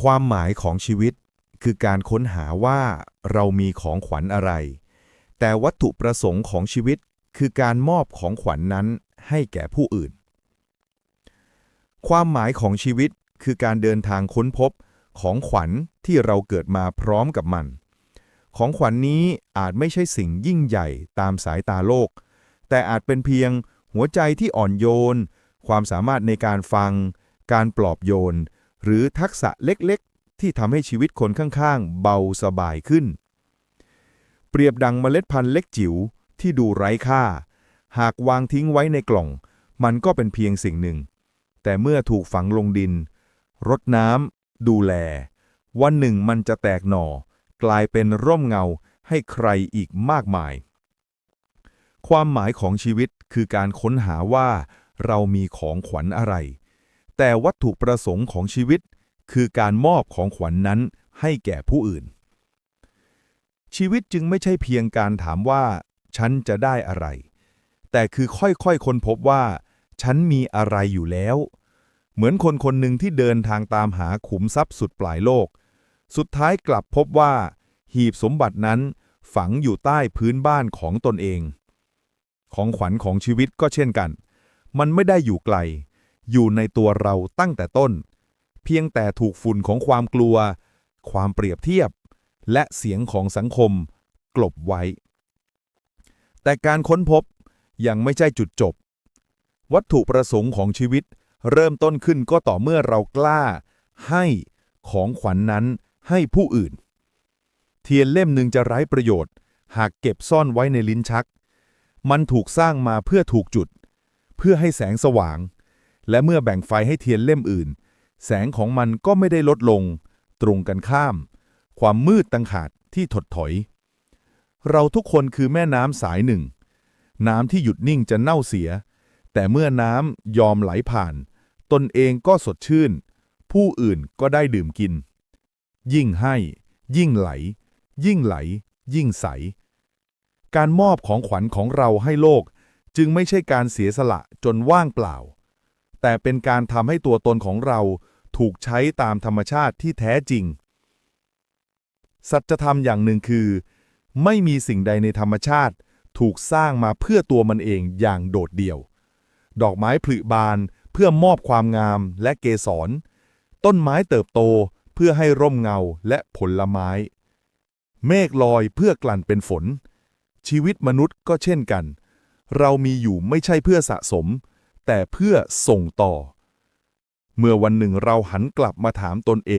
ความหมายของชีวิตคือการค้นหาว่าเรามีของขวัญอะไร แต่วัตถุประสงค์ของชีวิตคือการมอบของขวัญนนั้นให้แก่ผู้อื่น ความหมายของชีวิตคือการเดินทางค้นพบของขวัญที่เราเกิดมาพร้อมกับมัน ของขวัญนนี้อาจไม่ใช่สิ่งยิ่งใหญ่ตามสายตาโลก แต่อาจเป็นเพียงหัวใจที่อ่อนโยน ความสามารถในการฟัง การปลอบโยน หรือทักษะเล็กๆ ที่ทำให้ชีวิตคนข้างๆ เบาสบายขึ้น เปรียบดังเมล็ดพันธุ์เล็กจิ๋วที่ดูไร้ค่า หากวางทิ้งไว้ในกล่อง มันก็เป็นเพียงสิ่งหนึ่ง แต่เมื่อถูกฝังลงดิน รดน้ำดูแล วันหนึ่งมันจะแตกหน่อ กลายเป็นร่มเงาให้ใครอีกมากมาย ความหมายของชีวิตคือการค้นหาว่าเรามีของขวัญอะไร แต่วัตถุประสงค์ของชีวิต คือการมอบของขวัญนนั้นให้แก่ผู้อื่น ชีวิตจึงไม่ใช่เพียงการถามว่า ฉันจะได้อะไร แต่คือค่อยๆค้นพบว่า ฉันมีอะไรอยู่แล้ว เหมือนคนคนหนึ่งที่เดินทางตามหาขุมทรัพย์สุดปลายโลก สุดท้ายกลับพบว่า หีบสมบัตินั้นฝังอยู่ใต้พื้นบ้านของตนเอง ของขวัญของชีวิตก็เช่นกัน มันไม่ได้อยู่ไกล อยู่ในตัวเราตั้งแต่ต้น เพียงแต่ถูกฝุ่นของความกลัว ความเปรียบเทียบ และเสียงของสังคม กลบไว้ แต่การค้นพบยังไม่ใช่จุดจบ วัตถุประสงค์ของชีวิต เริ่มต้นขึ้นก็ต่อเมื่อเรากล้า ให้ของขวัญนนั้นให้ผู้อื่น เทียนเล่มหนึ่งจะไร้ประโยชน์ หากเก็บซ่อนไว้ในลิ้นชัก มันถูกสร้างมาเพื่อถูกจุด เพื่อให้แสงสว่าง และเมื่อแบ่งไฟให้เทียนเล่มอื่น แสงของมันก็ไม่ได้ลดลง ตรงกันข้าม ความมืดตังหากที่ถดถอย เราทุกคนคือแม่น้ำสายหนึ่ง น้ำที่หยุดนิ่งจะเน่าเสีย แต่เมื่อน้ำยอมไหลผ่าน ตนเองก็สดชื่น ผู้อื่นก็ได้ดื่มกิน ยิ่งให้ ยิ่งไหล ยิ่งไหล ยิ่งใส การมอบของขวัญของเราให้โลกจึงไม่ใช่การเสียสละจนว่างเปล่า แต่เป็นการทำให้ตัวตนของเราถูกใช้ตามธรรมชาติที่แท้จริง สัจธรรมอย่างหนึ่งคือ ไม่มีสิ่งใดในธรรมชาติถูกสร้างมาเพื่อตัวมันเองอย่างโดดเดี่ยว ดอกไม้ผลิบานเพื่อมอบความงามและเกสร ต้นไม้เติบโตเพื่อให้ร่มเงาและผลไม้ เมฆลอยเพื่อกลั่นเป็นฝน ชีวิตมนุษย์ก็เช่นกัน เรามีอยู่ไม่ใช่เพื่อสะสม แต่เพื่อส่งต่อ เมื่อวันหนึ่งเราหันกลับมาถามตนเอง